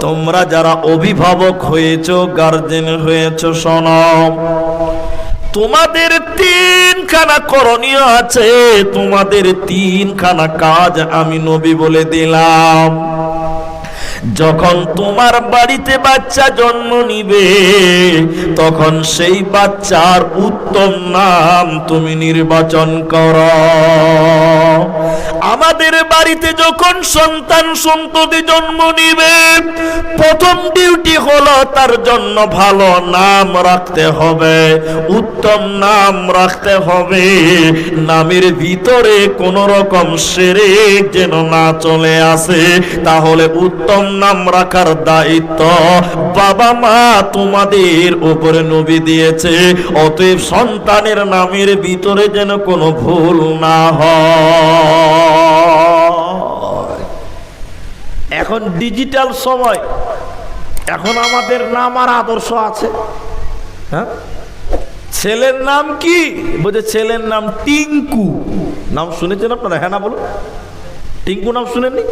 তোমরা যারা অভিভাবক হয়েছ গার্জেন হয়েছ সনম তোমাদের তিনখানা করণীয় আছে। তোমাদের তিনখানা কাজ আমি নবী বলে দিলাম। যখন তোমার বাড়িতে বাচ্চা জন্ম নিবে, তখন সেই বাচ্চার উত্তম নাম তুমি নির্বাচন করো। আমাদের বাড়িতে যখন সন্তান সন্ততি জন্ম নিবে, প্রথম ডিউটি হলো তার জন্য ভালো নাম রাখতে হবে, উত্তম নাম রাখতে হবে। নামের ভিতরে কোন রকম সেরে যেন না চলে আসে, তাহলে উত্তম নাম রাখার দায়িত্ব। বাবা মা তোমাদের উপরে নবী দিয়েছে। অতএব সন্তানের নামের ভিতরে যেন কোনো ভুল না হয়। এখন ডিজিটাল সময়। এখন আমাদের নাম আর আদর্শ আছে। হ্যাঁ? ছেলের নাম কি? বলছে ছেলের নাম টিঙ্কু। নাম শুনেছেন আপনারা? হ্যাঁ না বলুন। টিঙ্কু নাম শুনেননি?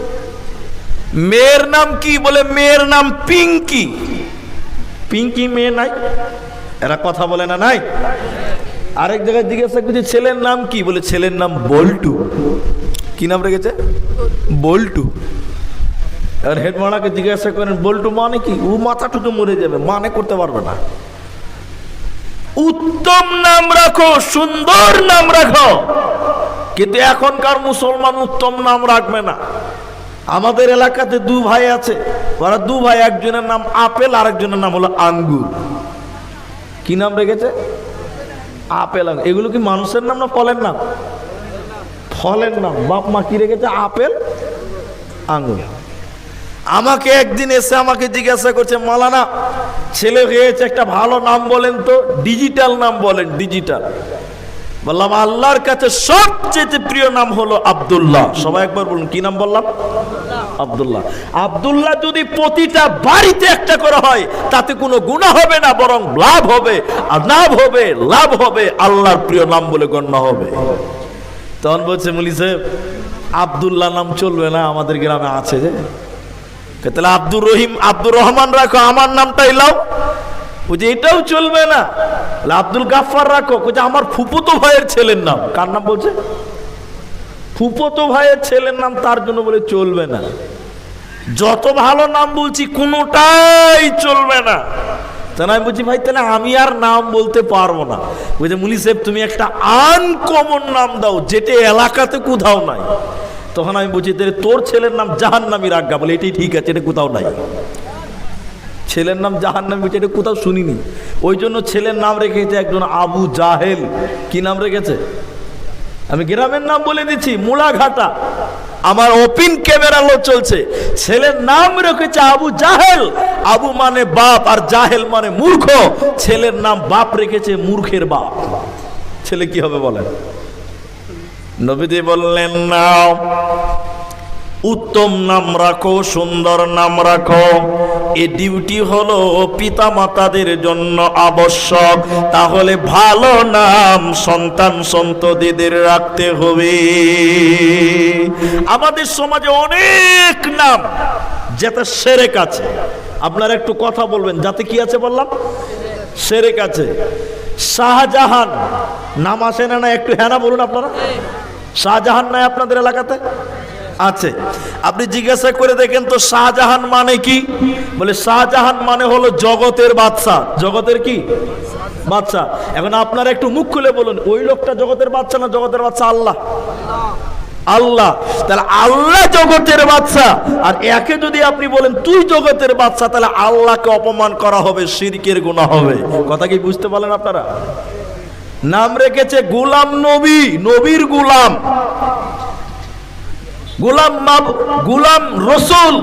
মেয়ের নাম কি বলে মেয়ের নাম পিঙ্কি। পিঙ্কি মেয়ে নাই? এরা কথা বলে না নাই? আরেক জায়গায় জিজ্ঞাসা করছি ছেলের নাম কি? বলে ছেলের নাম বল্টু। কি নাম রেখেছে? বল্টু। আর হেড মানাকে জিজ্ঞাসা করেন বল্টু মানে কি? ও মাথাটুকু মরে যাবে মানে করতে পারবে না। উত্তম নাম রাখো সুন্দর নাম রাখো। কিন্তু এখনকার মুসলমান উত্তম নাম রাখবে না। আমাদের এলাকাতে দু ভাই আছে। ওরা দু ভাই, একজনের নাম আপেল আর একজনের নাম হলো আঙ্গুর। কি নাম রেখেছে? আপেল এগুলো কি মানুষের নাম না ফলের নাম? ফলের নাম। বাপ মা কি রেখেছে? আপেল, আঙ্গুর। আমাকে একদিন এসে আমাকে জিজ্ঞাসা করছে, মালানা, ছেলে হয়েছে একটা ভালো নাম বলেন তো ডিজিটাল নাম বলেন ডিজিটাল বললাম, আল্লাহর কাছে সবচেয়ে প্রিয় নাম হলো আবদুল্লাহ। সবাই একবার বলুন, কি নাম বললাম? আব্দুল্লাহ। আব্দুল্লাহ যদি প্রতিটা বাড়িতে একটা করে হয়, তাতে কোনো গুণা হবে না, বরং লাভ হবে আর লাভ হবে লাভ হবে, আল্লাহর প্রিয় নাম বলে গণ্য হবে। তখন বলছে, মুলি সাহেব, আব্দুল্লাহ নাম চলবে না, আমাদের গ্রামে আছে যে তাহলে আব্দুর রহিম, আব্দুর রহমান রাখো, আমার নামটাই লাও। বুঝে এটাও চলবে না। আব্দুল গাফফার রাখো। যে আমার ফুপুতো ভাইয়ের ছেলের নাম। কার নাম বলছে? ফুপুতো ভাইয়ের ছেলের নাম তার জন্য বলে চলবে না। যত ভালো নাম বলছি, কোনোটাই চলবে না। তাহলে আমি বলছি, ভাই, তাহলে আমি আর নাম বলতে পারব না। বুঝে মুলি সাহেব, তুমি একটা আনকমন নাম দাও, যেটা এলাকাতে কোথাও নাই। তখন আমি বলছি, তাহলে তোর ছেলের নাম জাহান্নামী রাখা বলে, এটাই ঠিক আছে, এটা কোথাও নাই। ছেলের নাম জাহান্নামী এটা কোথাও শুনিনি। ওই জন্য ছেলের নাম রেখেছে একজন আবু জাহেল। কি নাম রেখেছে? আমি গ্রামের নাম বলে দিচ্ছি, মুলাঘাটা। আমার ওপিন ক্যামেরা লো চলছে। ছেলের নাম রেখেছে আবু জাহেল। আবু মানে বাপ আর জাহেল মানে মূর্খ। ছেলের নাম বাপ রেখেছে মূর্খের বাপ। ছেলে কি হবে বলেন? নবীজি বললেন না উত্তম নাম রাখো, সুন্দর নাম রাখো। এ ডিউটি হলো পিতা মাতাদের জন্য আবশ্যক। তাহলে ভালো নাম সন্তান সন্ততিদের রাখতে হবে। আমাদের সমাজে অনেক নাম যেটা সেরেক আছে। আপনারা একটু কথা বলবেন, যাতে কি আছে বললাম? সেরেক আছে। শাহজাহান, নাম আসে না না, একটু হ্যাঁ বলুন আপনারা। শাহজাহান নাই আপনাদের এলাকাতে? আছে। আপনি জিজ্ঞাসা করে দেখেন তো শাহজাহান মানে কি? বলে শাহজাহান মানে হলো জগতের বাদশা। জগতের কি? বাচ্চা এখন আপনারা একটু মুখ খুলে বলুন, ওই লোকটা জগতের বাচ্চা না জগতের বাচ্চা আল্লাহ? আল্লাহ। তাহলে আল্লাহ জগতের বাচ্চা আর একে যদি আপনি বলেন, তুই জগতের বাচ্চা তাহলে আল্লাহকে অপমান করা হবে, শিরকের গুণা হবে। কথা কি বুঝতে পারলেন আপনারা? নাম রেখেছে গুলাম নবী, নবীর গুলাম। গোলাম মাব গোলাম রসুল।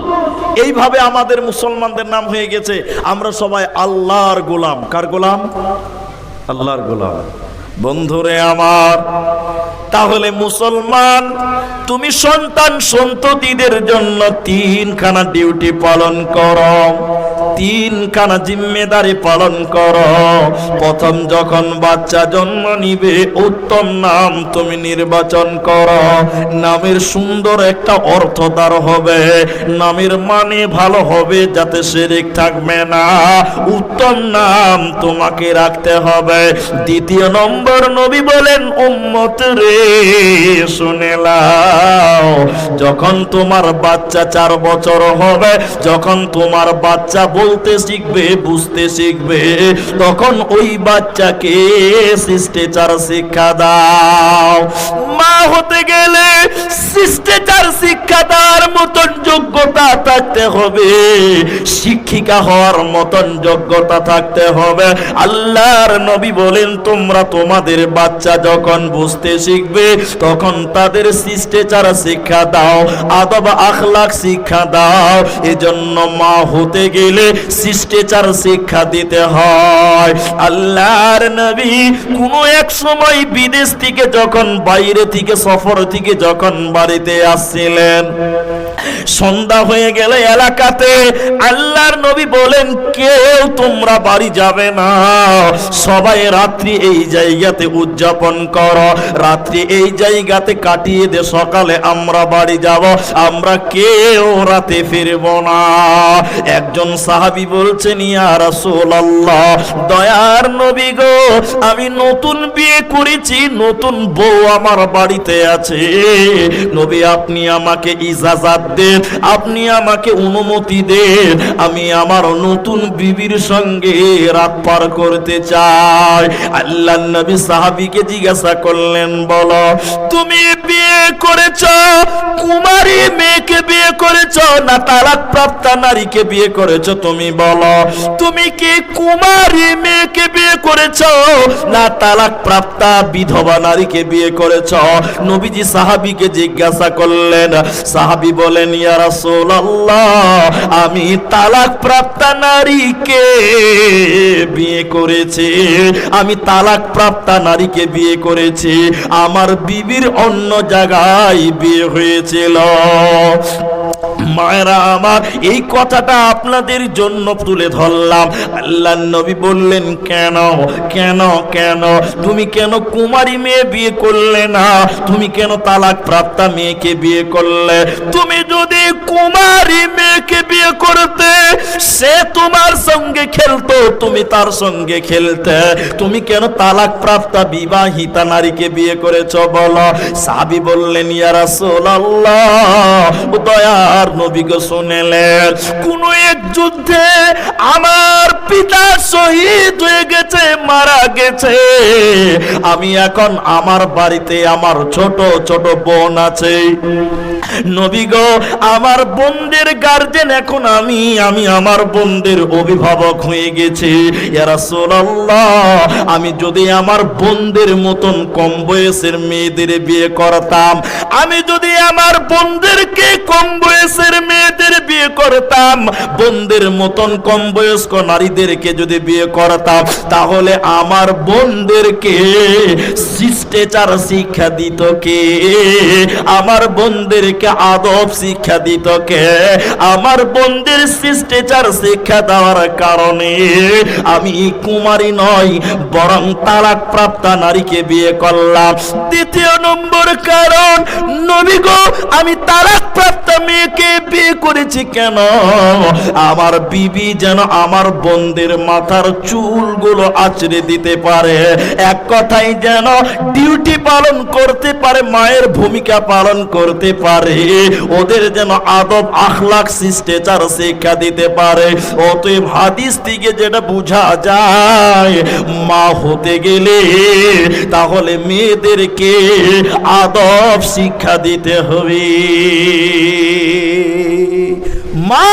এইভাবে আমাদের মুসলমানদের নাম হয়ে গেছে। আমরা সবাই আল্লাহর গোলাম। কার গোলাম? আল্লাহর গোলাম। বন্ধুরে আমার, তাহলে মুসলমান, তুমি সন্তান সন্ততিদের জন্য তিনখানা ডিউটি পালন করো। তিনখানা জিম্মেদারি পালন করো। প্রথম যখন বাচ্চা জন্ম নিবে, উত্তম নাম তুমি নির্বাচন করো। নামের সুন্দর একটা অর্থদার হবে। নামের মানে ভালো হবে, যাতে শিরিক থাকবে না। উত্তম নাম তোমাকে রাখতে হবে। দ্বিতীয় নম্বর নবী বলেন, উম্মত রে, শুনে লাও যখন তোমার বাচ্চা চার বছর হবে, যখন তোমার বাচ্চা বলতে শিখবে, বুঝতে শিখবে। তখন ওই বাচ্চাকে শিষ্টাচার শিক্ষা দাও। মা হতে গেলে শিষ্টাচার শিক্ষা দেওয়ার মতন যোগ্যতা থাকতে হবে, শিক্ষিকা হওয়ার মতন যোগ্যতা থাকতে হবে। আল্লাহর নবী বলেন, তোমরা তোমাদের বাচ্চা যখন বুঝতে শিখবে, তখন তাদের শিষ্টাচার শিক্ষা দাও, আদব আখলাক শিক্ষা দাও। এজন্য মা হতে গেলে শিষ্টাচার শিক্ষা দিতে হয়। আল্লাহর নবী কোনো এক সময় বিদেশ থেকে যখন, বাইরে থেকে, সফর থেকে যখন বাড়িতে আসছিলেন, সন্ধ্যা হয়ে গেলে। এলাকাতে আল্লাহর নবী বলেন, কেউ তোমরা বাড়ি যাবে না। সবাই রাত্রি এই জায়গাতে উদযাপন করো। রাত্রি এই জায়গাতে কাটিয়ে দে, সকালে আমরা বাড়ি যাব। আমরা কেউ রাতে ফিরব না। একজন সাহাবি বলছেন, ইয়া রাসূলুল্লাহ, দয়ার নবী গো, আমি নতুন বিয়ে করেছি, নতুন বউ আমার বাড়িতে আছে। নবী, আপনি আমাকে ইজাজাত দেন, আপনি আমাকে অনুমতি দেন আমি আমার নতুন বিবির সঙ্গে রাত পার করতে চাই। আল্লাহ নবী সাহাবিকে জিজ্ঞাসা করলেন, বলো, তুমি বিয়ে করেছ? কুমারী মেয়েকে বিয়ে করেছ না তালাক প্রাপ্তা নারীকে বিয়ে করেছ? তুমি বলো, তুমি কি কুমারী মেয়েকে বিয়ে করেছ না তালাক প্রাপ্তা বিধবা নারীকে বিয়ে করেছ? নবীজি সাহাবিকে জিজ্ঞাসা করলেন, সাহাবি বলেন, ইয়া রাসূলুল্লাহ আমি তালাক প্রাপ্তা নারীকে বিয়ে করেছি। আমি তালাক প্রাপ্তা নারীকে বিয়ে করেছি। আমার বিবির অন্য জায়গায় বিয়ে হয়েছিল। মায়েরা, আমার এই কথাটা আপনাদের জন্য তুলে ধরলাম। আল্লাহ নবী বললেন, কেন কেন কেন? তুমি কেন কুমারী মেয়ে বিয়ে করলে না? তুমি কেন তালাক প্রাপ্তা মেয়েকে বিয়ে করলে? তুমি যদি কুমারী মেয়েকে বিয়ে করতে সে তোমার সঙ্গে খেলতো, তুমি তার সঙ্গে খেলতে। তুমি কেন তালাক প্রাপ্তা বিবাহিতা নারীকে বিয়ে করেছ বলো? সাবি বললেন, ইয়া রাসূলুল্লাহ। ও দয়ার নবীকে শুনেলেন, কোন এক যুদ্ধে আমার পিতা শহীদ হয়ে গেছে, মারা গেছে। আমি এখন আমার বাড়িতে আমার ছোট ছোট বোন আছে। নবী গো, আমার বোনদের গার্জেন এখন আমি আমি আমার বোনদের অভিভাবক হয়ে গেছি। আমি যদি আমার বোনদের মতন কম বয়সের মেয়েদের বিয়ে করতাম, আমি যদি আমার বোনদেরকে কম বয়সের মেয়েদের বিয়ে করতাম, বোনদের মতন কম বয়স্ক নারীদেরকে যদি বিয়ে করতাম, তাহলে আমার বোনদেরকে শিষ্টাচার শিক্ষা দিত কে? আমার বোনদেরকে আদব শিক্ষা দিত কে? আমার বোনদের শিষ্টাচার শিক্ষা দেওয়ার কারণে আমি কুমারী নয় বরং তালাক প্রাপ্তা নারীকে বিয়ে করলাম। দ্বিতীয় নম্বর কারণ, নবী গো, আমি তালাক প্রাপ্ত মেয়েকে বিয়ে করেছি কেন? আমার বিবি যেন আমার বোনদের মাথার চুলগুলো আছড়ে দিতে পারে। এক কথাই যেন ডিউটি পালন করতে পারে, মায়ের ভূমিকা পালন করতে পারে। ওদের যেন আদব আখলাখ শিষ্টাচার শিক্ষা দিতে পারে। অতএব হাদিস থেকে যেটা বোঝা যায়, মা হতে গেলে তাহলে মেয়েদেরকে আদব শিক্ষা দিতে হবে। মা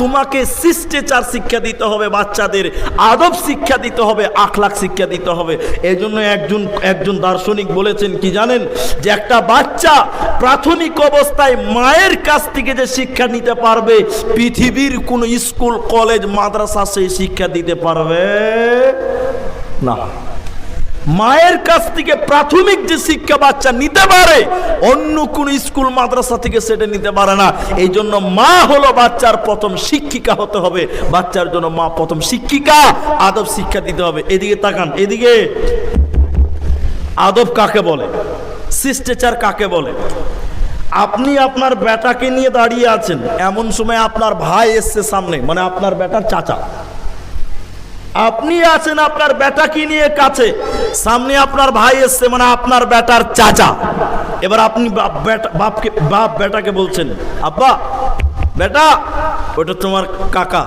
তোমাকে শিষ্টাচার শিক্ষা দিতে হবে বাচ্চাদের, আদব শিক্ষা দিতে হবে আখলাক শিক্ষা দিতে হবে। এই জন্য একজন একজন দার্শনিক বলেছেন কি জানেন? যে একটা বাচ্চা প্রাথমিক অবস্থায় মায়ের কাছ থেকে যে শিক্ষা নিতে পারবে, পৃথিবীর কোনো স্কুল, কলেজ, মাদ্রাসা সেই শিক্ষা দিতে পারবে না। মায়ের কাছ থেকে প্রাথমিক যে শিক্ষা বাচ্চা নিতে পারে, অন্য কোন স্কুল, মাদ্রাসা থেকে সেটা নিতে পারে না। এই জন্য মা হলো বাচ্চার প্রথম শিক্ষিকা হতে হবে। বাচ্চার জন্য মা প্রথম শিক্ষিকা, আদব শিক্ষা দিতে হবে। এদিকে তাকান, এদিকে। আদব কাকে বলে? শিষ্টাচার কাকে বলে? আপনি আপনার বেটাকে নিয়ে দাঁড়িয়ে আছেন, এমন সময় আপনার ভাই এসছে সামনে মানে আপনার বেটার চাচা। আপনি আছেন আপনার বেটাকে নিয়ে কাছে? সামনে আপনার ভাই এসছে মানে আপনার বেটার চাচা। এবার আপনি বাপ বেটা, বাপকে, বাপ বেটাকে বলছেন, আব্বা, বেটা, ওটা তোমার কাকা,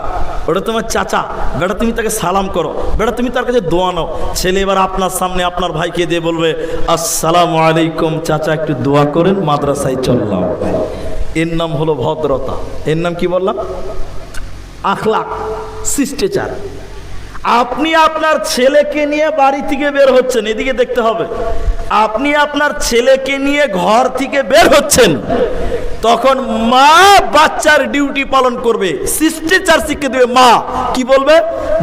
ওটা তোমার চাচা, বেটা, তুমি তাকে সালাম করো, বেটা, তুমি তার কাছে দোয়া নাও। ছেলে এবার আপনার সামনে আপনার ভাইকে দিয়ে বলবে, আসসালামু আলাইকুম চাচা, একটু দোয়া করেন, মাদ্রাসায় চললাম। এর নাম হলো ভদ্রতা। এর নাম কি বললাম? আখলাক, শিষ্টাচার। আপনি আপনার ছেলেকে নিয়ে বাড়ি থেকে বের হচ্ছেন, এদিকে দেখতে হবে। আপনি আপনার ছেলেকে নিয়ে ঘর থেকে বের হচ্ছেন, তখন মা বাচ্চার ডিউটি পালন করবে। শিষ্টাচার শিখে দেবে মা। কি বলবে?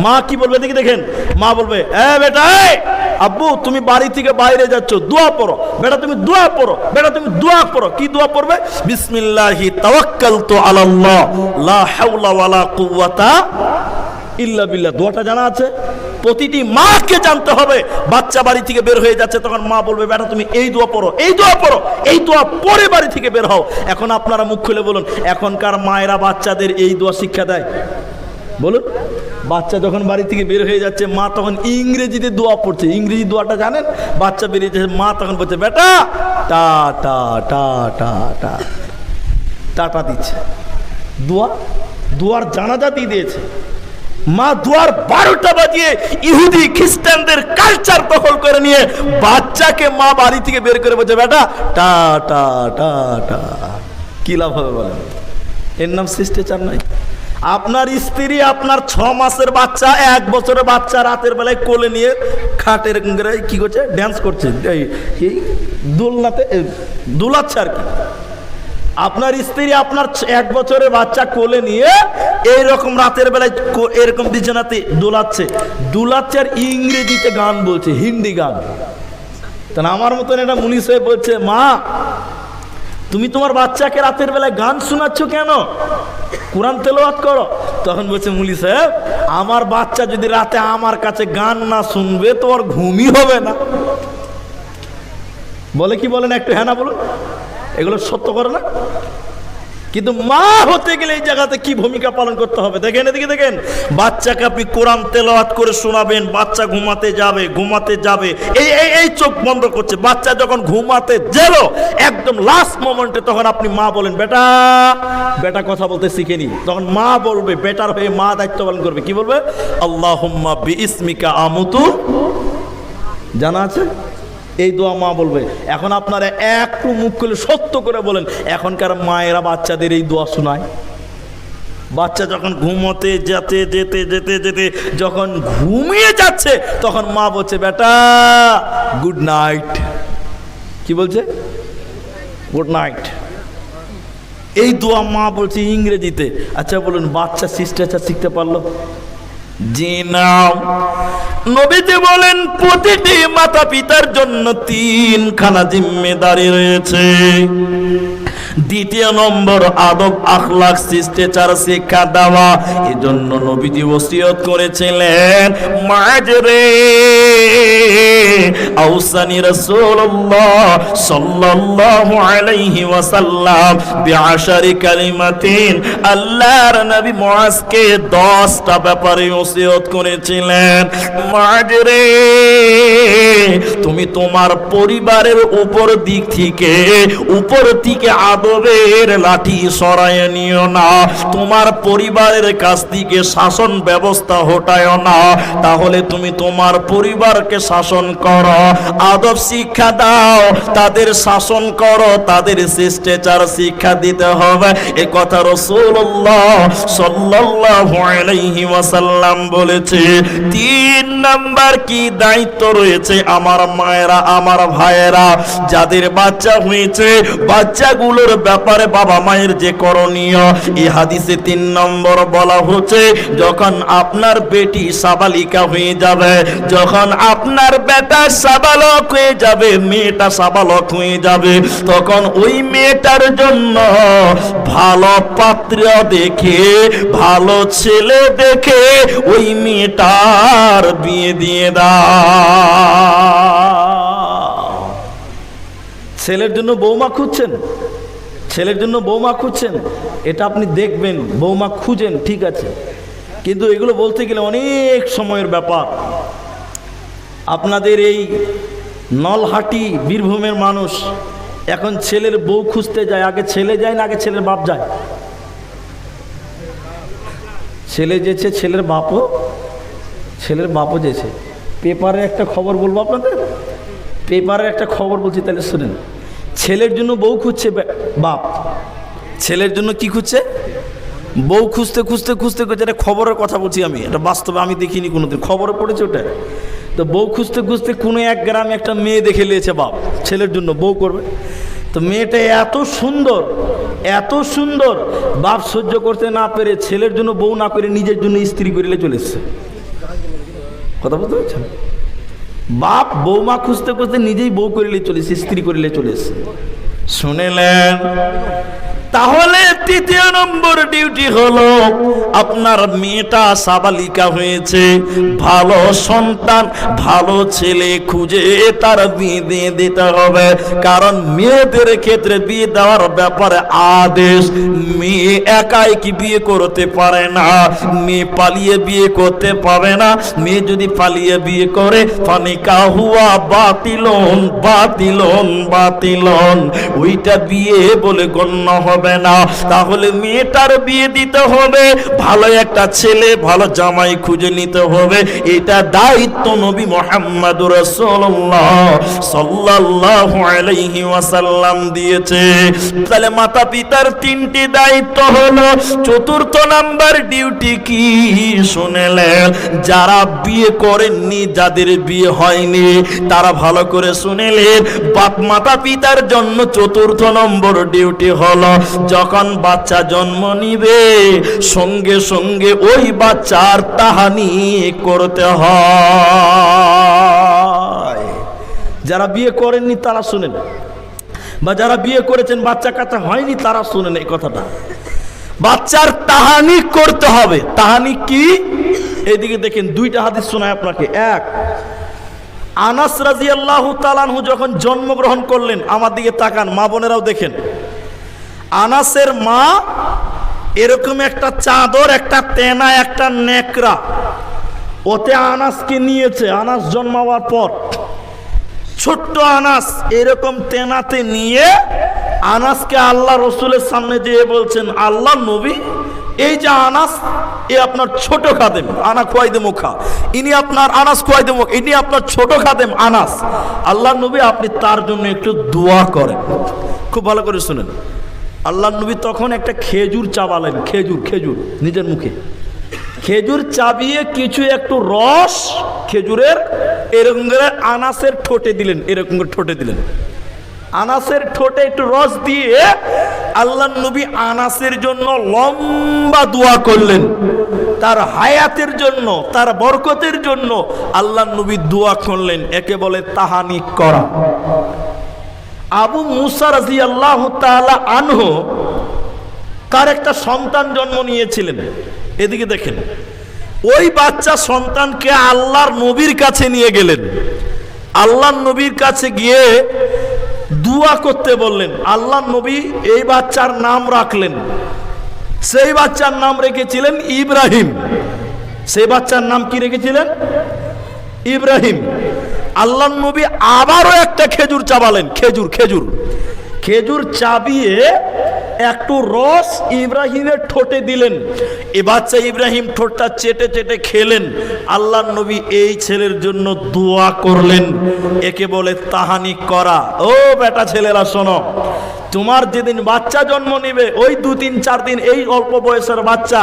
মা কি বলবে? দেখি দেখেন। মা বলবে, এ বেটা আব্বু, তুমি বাড়ি থেকে বাইরে যাচ্ছ, দোয়া পড়ো। বেটা, তুমি দোয়া পড়ো। বেটা, তুমি দোয়া পড়ো। কি দোয়া পড়বে? বিসমিল্লাহি তাওয়াক্কালতু আলাল্লাহ, লা হাওলা ওয়ালা কুওয়াতা ইল্লা বিল্লাহ, দোয়াটা জানা আছে? প্রতিটি মাকে জানতে হবে। বাচ্চা বাড়ি থেকে বের হয়ে যাচ্ছে, তখন মা বলবে, বেটা, তুমি এই দোয়া পড়ো, এই দোয়া পড়ো, এই দোয়া পরে বাড়ি থেকে বের হও। এখন আপনারা মুখ খুলে বলুন, এখনকার মায়েরা বাচ্চাদের এই দোয়া শিক্ষা দেয়? বলুন, বাচ্চা যখন বাড়ি থেকে বের হয়ে যাচ্ছে, মা তখন ইংরেজিতে দোয়া পড়ছে। ইংরেজি দোয়াটা জানেন? বাচ্চা বেরিয়ে যাচ্ছে, মা তখন বলছে, বেটা, টা টা টা টা টা। টাটা দিচ্ছে। দোয়া, দোয়ার জানাজা দিয়ে দিয়েছে। মা দুয়ার বারোটা বাজিয়ে ইহুদি খ্রিস্টানদের কালচার দখল করে নিয়ে বাচ্চাকে মা বাড়ি থেকে বের করে বলছে, বেটা, টা টা টা টা। কি লাভ হবে বলেন? এর নাম শিষ্টাচার নয়। আপনার স্ত্রী, আপনার ছ মাসের বাচ্চা, এক বছরের বাচ্চা রাতের বেলায় কোলে নিয়ে খাটের কি করছে? ড্যান্স করছে। এই দোলনাতে দোলাচ্ছে আর কি। আপনার স্ত্রী আপনার এক বছরের বাচ্চা কোলে নিয়ে এই রকম রাতের বেলায় এরকম বিছানাতে দোলাচ্ছে। দোলাচ্ছে আর ইংরেজিতে গান বলছে, হিন্দি গান। তাহলে আমার মতন এটা মুনিশ হয়ে বলছে, মা, তুমি তোমার বাচ্চাকে রাতের বেলায় গান শোনাচ্ছ কেন? কোরআন তেলাওয়াত করো। তখন বলছে মুলি সাহেব, আমার বাচ্চা যদি রাতে আমার কাছে গান না শুনবে তো ওর ঘুমই হবে না। বলে কি বলেন একটু হ্যাঁ না বলুন? এগুলো সত্য করে না? কিন্তু মা হতে গেলে এই জায়গাতে কি ভূমিকা পালন করতে হবে? দেখেন এদিকে দেখেন, বাচ্চাকে আপনি কোরআন তেলাওয়াত করে শোনাবেন, বাচ্চা ঘুমাতে যাবে ঘুমাতে যাবে, এই এই এই চোখ বন্ধ করছে। বাচ্চা যখন ঘুমাতে গেল, একদম লাস্ট মোমেন্টে তখন আপনি মা বলেন, বেটা বেটা কথা বলতে শিখেনি। তখন মা বলবে, বেটার হয়ে মা দায়িত্ব পালন করবে। কি বলবে? আল্লাহুম্মা বিইসমিকা আমুতু। জানা আছে? এই দোয়া মা বলবে। এখন আপনারা একটু মুখ খুলে সত্য করে বলেন, এখনকার মায়েরা বাচ্চাদের এই দোয়া শোনায়। বাচ্চা যখন ঘুমোতে যেতে যেতে যেতে যেতে, যখন ঘুমিয়ে যাচ্ছে, তখন মা বলছে, বেটা গুড নাইট কি বলছে? গুড নাইট এই দোয়া মা বলছে ইংরেজিতে। আচ্ছা বলুন, বাচ্চা শিষ্টাচার শিখতে পারল? জি নাও। নবীজি বলেন প্রতিটি মাতা পিতার জন্য তিনখানা জিম্মেদারি রয়েছে। দ্বিতীয় নম্বর, আদব আখলাক, শিষ্টাচার, শিক্ষা দেওয়া। এজন্য নবীজি ওসিয়ত করেছিলেন মাঝরে আউসানি রাসূলুল্লাহ সাল্লাল্লাহু আলাইহি ওয়াসাল্লাম বিআশারি কালিমাতিন। আল্লাহর নবী মুআজকে 10টা ব্যাপারে ওসিয়ত করেছিলেন তুমি তোমার পরিবারের উপর দিক থেকে, উপর থেকে আদবের লাঠি সরায় নিও না। তোমার পরিবারের কাছ থেকে শাসন ব্যবস্থা হটায় না। তাহলে তুমি তোমার পরিবারকে শাসন করো। আদব শিক্ষা দাও, তাদের শাসন করো, তাদের শিষ্টাচার শিক্ষা দিতে হবে। এ কথা রসুল্লাহ আলাইহি ওয়াসাল্লাম বলেছে, তিন নাম্বার কি দায়িত্ব রয়েছে আমার মায়েরা, আমার ভাইয়েরা? যাদের বাচ্চা হয়েছে, বাচ্চাগুলোর ব্যাপারে বাবা মায়ের যে করণীয়, এই হাদিসে তিন নম্বর বলা হচ্ছে, যখন আপনার বেটি সাবালিকা হয়ে যাবে, যখন আপনার বেটা সাবালক হয়ে যাবে, মেয়েটা সাবালক হয়ে যাবে, তখন ওই মেয়েটার জন্য ভালো পাত্র দেখে, ভালো ছেলে দেখে ওই মেয়েটার বিয়ে দিয়ে দাও। ছেলের জন্য বৌমা খুঁজছেন? ছেলের জন্য বৌমা খুঁজছেন? এটা আপনি দেখবেন, বৌমা খুঁজেন, ঠিক আছে। কিন্তু এগুলো বলতে গেলে অনেক সময়ের ব্যাপার। আপনাদের এই নলহাটি বীরভূমের মানুষ এখন ছেলের বউ খুঁজতে যায়। আগে ছেলে যায় না, আগে ছেলের বাপ যায়। ছেলে যেছে ছেলের বাপও ছেলের বাপও যেছে। পেপারে একটা খবর বলব আপনাদের? পেপারে একটা খবর বলছি, তাহলে শুনেন। ছেলের জন্য বউ খুঁজছে বাপ। ছেলের জন্য কি খুঁজছে? বউ খুঁজতে খুঁজতে খুঁজতে খুঁজতে একটা খবরের কথা বলছি আমি। এটা বাস্তবে আমি দেখিনি কোনোদিন। খবরে পড়েছে ওটা। তো বউ খুঁজতে খুঁজতে কোনো এক গ্রামে একটা মেয়ে দেখে নিয়েছে বাপ। ছেলের জন্য বউ করবে। তো মেয়েটা এত সুন্দর এত সুন্দর, বাপ সহ্য করতে না পেরে ছেলের জন্য বউ না করে নিজের জন্য স্ত্রী করিলে চলে এসছে। কথা বলতে পারছেন? বাপ বৌমা খুঁজতে খুঁজতে নিজেই বউ করিলে চলেছে, স্ত্রী করিলে চলেছে। শুনেলেন? তাহলে তৃতীয় নম্বর ডিউটি হলো আপনার মেয়েটা সাবালিকা হয়েছে, ভালো সন্তান, ভালো ছেলে, খুঁজে তার বিয়ে দিয়ে দিতে হবে। কারণ মেয়েদের ক্ষেত্রে বিয়ে দেওয়ার ব্যাপারে আদেশ, মেয়ে একাই কি বিয়ে করতে পারে না? মেয়ে পালিয়ে বিয়ে করতে পারে না। মেয়ে যদি পালিয়ে বিয়ে করে ফানিকা হুয়া বাতিলন বাতিলন বাতিলন। ওইটা বিয়ে বলে গণ্য হবে না। তাহলে মেয়েটার বিয়ে দিতে হবে, ভালো একটা ছেলে, ভালো জামাই খুঁজে নিতে হবে। এটা দায়িত্ব নবী মোহাম্মদ আলাইহি ওয়াসাল্লাম দিয়েছে। তাহলে মাতা পিতার তিনটি দায়িত্ব হলো, চতুর্থ নাম্বার ডিউটি কি শুনেলেন? যারা বিয়ে করেননি, যাদের বিয়ে হয়নি, তারা ভালো করে শুনেলেন। বাপ মাতা পিতার জন্য চতুর্থ নম্বর ডিউটি হলো যখন বাচ্চা জন্ম নিবে, সঙ্গে সঙ্গে ওই বাচ্চার তাহানি করতে হয়। যারা বিয়ে করেননি তারা শুনেন। বা যারা বিয়ে করেছেন, বাচ্চা কাচ্চা হয়নি, তারা শুনেন এই কথাটা। বাচ্চার তাহানি করতে হবে। তাহানি কি? এইদিকে দেখেন, দুইটা হাদিস শোনায় আপনাকে। এক, আনাস রাজি আল্লাহ তালানহু যখন জন্মগ্রহণ করলেন, আমার দিকে তাকান, মা বোনেরাও দেখেন। আনাসের মা এরকম একটা চাদর, একটা তেনা, একটা নেকড়া। ওতে আনাসকে নিয়েছে। আনাস জন্মাবার পর ছোট্ট আনাস এরকম তেনাতে নিয়ে আনাসকে আল্লাহ রসুলের সামনে দিয়ে বলছেন, আল্লাহ নবী, এই যে আনাস, এ আপনার ছোট খাদেম, আনা খোয়াইদে মুখা। ইনি আপনার আনাস খোয়াইদে মুখ, ইনি আপনার ছোট খাদেম, আনাস। আল্লাহ নবী, আপনি তার জন্য একটু দোয়া করেন। খুব ভালো করে শুনেন। আল্লাহ নবী তখন একটা খেজুর চাবালেন, খেজুর খেজুর, নিজের মুখে। খেজুর চাবিয়ে কিছু একটু রস খেজুরের, এরকম করে আনাসের ঠোঁটে দিলেন, এরকম করে ঠোঁটে দিলেন। আনাসের ঠোঁটে একটু রস দিয়ে আল্লাহ নবী আনাসের জন্য লম্বা দোয়া করলেন। তার হায়াতের জন্য, তার বরকতের জন্য আল্লাহ নবী দোয়া করলেন। একে বলে তাহানি করা। আবু মুসা রাজি আল্লাহ আনহু, তার একটা সন্তান জন্ম নিয়েছিলেন। এদিকে দেখেন, ওই বাচ্চা সন্তানকে আল্লাহর নবীর কাছে নিয়ে গেলেন। আল্লাহর নবীর কাছে গিয়ে দুয়া করতে বললেন আল্লাহ নবী এই বাচ্চার নাম রাখলেন। সেই বাচ্চার নাম রেখেছিলেন ইব্রাহিম। সেই বাচ্চার নাম কি রেখেছিলেন? ইব্রাহিম। আল্লাহ নবী আবারও একটা খেজুর চাবালেন। খেজুর খেজুর। খেজুর চাবিয়ে একটু রস ইব্রাহিমের ঠোঁটে দিলেন। এ বাচ্চা ইব্রাহিম ঠোঁটটা চেটে চেটে খেলেন। আল্লাহ নবী এই ছেলের জন্য দোয়া করলেন। একে বলে, তাহানি করা। ও বেটা ছেলেরা, শোনো। তোমার যেদিন বাচ্চা জন্ম নিবে, ওই দু তিন চার দিন এই অল্প বয়সের বাচ্চা,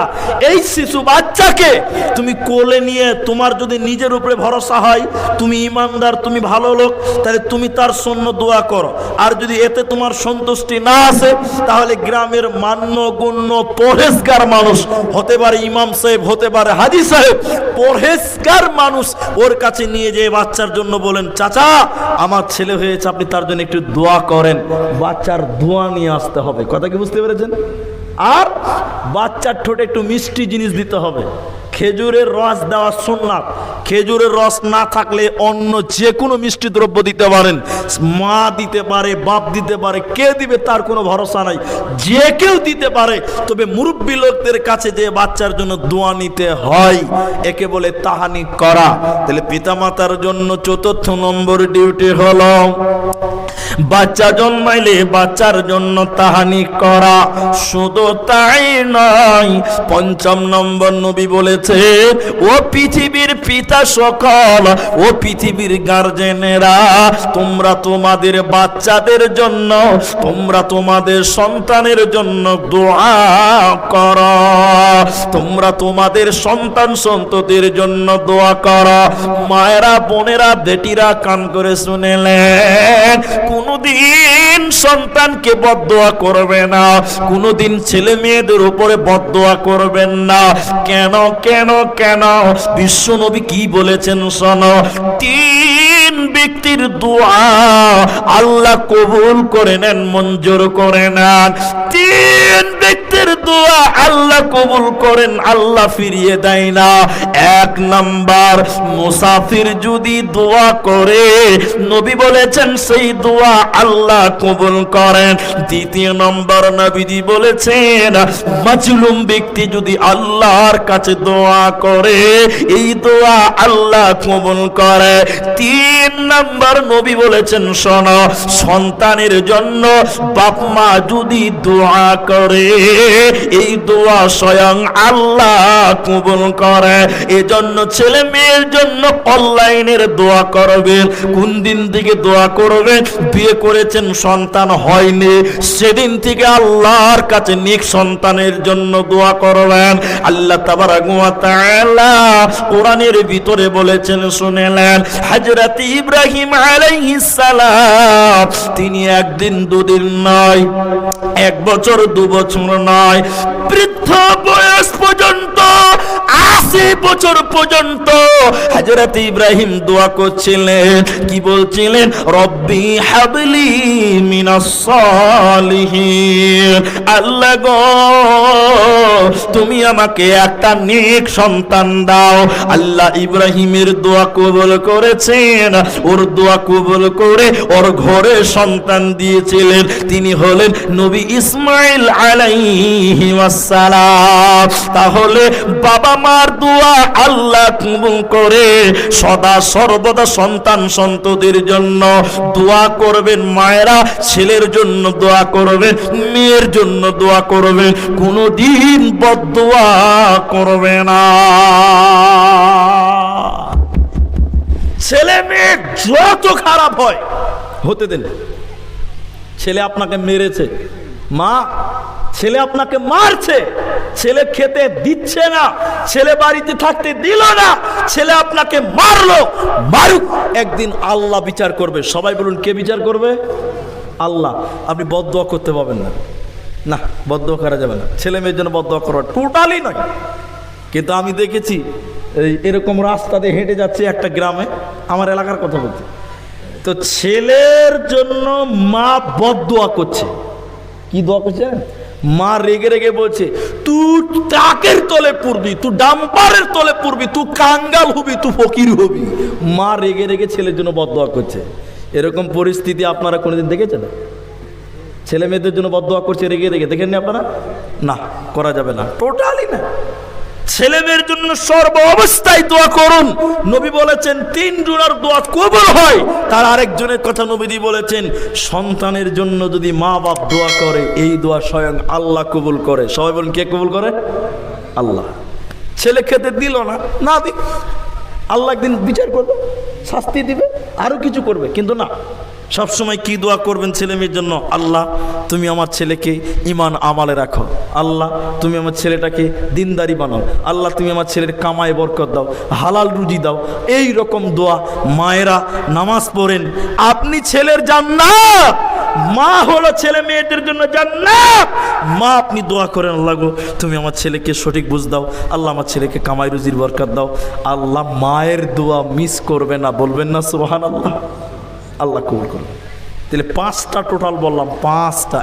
এই শিশু বাচ্চাকে তুমি কোলে নিয়ে তোমার যদি নিজের উপরে ভরসা হয়, তুমি ইমানদার, তুমি ভালো লোক, তাহলে তুমি তার সৈন্য দোয়া করো। আর যদি এতে তোমার সন্তুষ্টি না আসে, তাহলে গ্রামের মান্য গণ্য পরহেজগার মানুষ হতে পারে ইমাম সাহেব, হতে পারে হাজি সাহেব, পরহেজগার মানুষ ওর কাছে নিয়ে যেয়ে বাচ্চার জন্য বলেন, চাচা, আমার ছেলে হয়েছে, আপনি তার জন্য একটু দোয়া করেন। বাচ্চার দোয়া নিয়ে আসতে হবে। কথা কি বুঝতে পেরেছেন? আর বাচ্চার ঠোঁটে একটু মিষ্টি জিনিস দিতে হবে। খেজুরের রস দেওয়া সুন্নাত খেজুরের রস না থাকলে অন্য যে কোনো মিষ্টি দ্রব্য দিতে পারেন। মা দিতে পারে, বাপ দিতে পারে, কে দিবে তার কোনো ভরসা নাই। যে কেউ দিতে পারে, তবে মুরব্বী লোকদের কাছে যে বাচ্চার জন্য দোয়া নিতে হয়। একে বলে তাহানি করা। তাহলে পিতামাতার জন্য চতুর্থ নম্বর ডিউটি হলো বাচ্চা জন্মাইলে বাচ্চার জন্য তাহানি করা শুধু তাই নয়, পঞ্চম নম্বর নবী বলেছে, ও পৃথিবীর পিতা সকল, ও পৃথিবীর গার্জেনেরা, তোমরা তোমাদের বাচ্চাদের জন্য, তোমরা তোমাদের সন্তানের জন্য দোয়া কর। তোমরা তোমাদের সন্তান সন্ততির জন্য দোয়া কর। মায়েরা, বোনেরা, বেটিরা কান করে শুনেলেন কোনদিন সন্তানকে বদদোয়া করবে না, কোনদিন ছেলে মেয়েদের উপরে বদদোয়া করবেন না। কেন কেন কেন? বিশ্ব নবী কি বলেছেন শোন, তিন ব্যক্তির দোয়া আল্লাহ কবুল করে নেন, মঞ্জুর করে নেন। তিন ব্যক্তির দোয়া আল্লাহ কবুল করেন, আল্লাহ ফিরিয়ে দেয় না। এক নাম্বার, মুসাফির যদি দোয়া করে, নবী বলেছেন সেই দোয়া আল্লাহ কবুল করেন। দ্বিতীয় নম্বর নবীজি বলেছেন, মাজলুম ব্যক্তি যদি আল্লাহর কাছে দোয়া করে, এই দোয়া আল্লাহ কবুল করে। তিন নম্বর নবী বলেছেন, শোনো, সন্তানের জন্য বাপ মা যদি দোয়া করে এই দোয়া স্বয়ং আল্লাহ কবুল করে। এজন্য ছেলে মেয়ের জন্য অনলাইনের দোয়া করবেন। কোন দিন থেকে দোয়া করবেন? বিয়ে করেছেন, সন্তান হয়নি। সেদিন থেকে আল্লাহর কাছে নিক সন্তানের জন্য দোয়া করবেন। আল্লাহ কোরআনের ভিতরে বলেছেন, শুনেলেন, হযরত ইব্রাহিম আলাইহিস তিনি একদিন দুদিন নয়, এক বছর, দু বছর নয় বৃদ্ধ বয়স পর্যন্ত, আশি বছর পর্যন্ত হযরত ইব্রাহিম দোয়া করছিলেন। কি বলছিলেন? রব্বি হাবলি মিনাসলিহিন আল্লাহ গো, তুমি আমাকে একটা নেক সন্তান দাও। আল্লাহ ইব্রাহিমের দোয়া কবুল করেছেন। ওর দোয়া কবুল করে ওর ঘরে সন্তান দিয়েছিলেন। তিনি হলেন নবী ইসমাইল তাহলে বাবা মার দোয়া আল্লাহ করে। সদা সর্বদা সন্তান সন্ততির জন্য দোয়া করবেন, মায়েরা ছেলের জন্য দোয়া করবেন, মেয়ের জন্য দোয়া করবেন, কোনোদিন বদদোয়া করবে না। ছেলে মেয়ে যত খারাপ হয়, হতে দেন। ছেলে আপনাকে মেরেছে মা, ছেলে আপনাকে মারছে। ছেলে খেতে দিচ্ছে না। ছেলে বাড়িতে থাকতে দিল না। ছেলে আপনাকে মারলো। মারুক, একদিন আল্লাহ বিচার করবে। সবাই বলুন, কে বিচার করবে? আল্লাহ। আপনি বদদোয়া করতে পারবেন না। না, বদদোয়া করা যাবে না। ছেলে মেয়ের জন্য বদদোয়া করা টোটালি নয়। কিন্তু আমি দেখেছি, এই এরকম রাস্তা দিয়ে হেঁটে যাচ্ছি একটা গ্রামে। আমার এলাকার কথা বলছি। তো ছেলের জন্য মা বদদোয়া করছে। কি দোয়া করছে জানেন? মা রেগে রেগে বলছে, তুই ট্রাকের তলে পড়বি তুই ডাম্পারের তলে পড়বি তুই কাঙ্গাল হবি, তুই ফকির হবি। মা রেগে রেগে ছেলের জন্য বদদোয়া করছে। এরকম পরিস্থিতি আপনারা কোনোদিন দেখেছেন? ছেলে মেয়েদের জন্য বদদোয়া করছে রেগে রেগে, দেখেননি আপনারা? না, করা যাবে না। টোটালি না। ছেলে মেয়ের জন্য সর্ব অবস্থায় দোয়া করুন। নবী বলেছেন, তিন জনের দোয়া কবুল হয়। তার আরেকজনের কথা নবীদি বলেছেন, সন্তানের জন্য যদি মা বাপ দোয়া করে, এই দোয়া স্বয়ং আল্লাহ কবুল করে। সবাই বলুন, কে কবুল করে? আল্লাহ। ছেলে খেতে দিল না না দিক আল্লাহ একদিন বিচার করবে, শাস্তি দিবে, আরও কিছু করবে, কিন্তু না। সবসময় কি দোয়া করবেন ছেলে মেয়ের জন্য? আল্লাহ, তুমি আমার ছেলেকে ইমান আমালে রাখো। আল্লাহ, তুমি আমার ছেলেটাকে দিনদারি বানাও। আল্লাহ, তুমি আমার ছেলের কামায় বরকত দাও, হালাল রুজি দাও। এই রকম দোয়া মায়েরা নামাজ পড়েন। আপনি ছেলের যান জান্নাত! মা হলো ছেলে মেয়েদের জন্য জান্নাত! মা, আপনি দোয়া করেন, আল্লাহ গো, তুমি আমার ছেলেকে সঠিক বুঝ দাও। আল্লাহ আমার ছেলেকে কামাই রুজির বরকত দাও। আল্লাহ মায়ের দোয়া মিস করবে না, বলবেন না সুবহান আল্লাহ আল্লাহ কবুল করুন। তাহলে পাঁচটা টোটাল বললাম পাঁচটা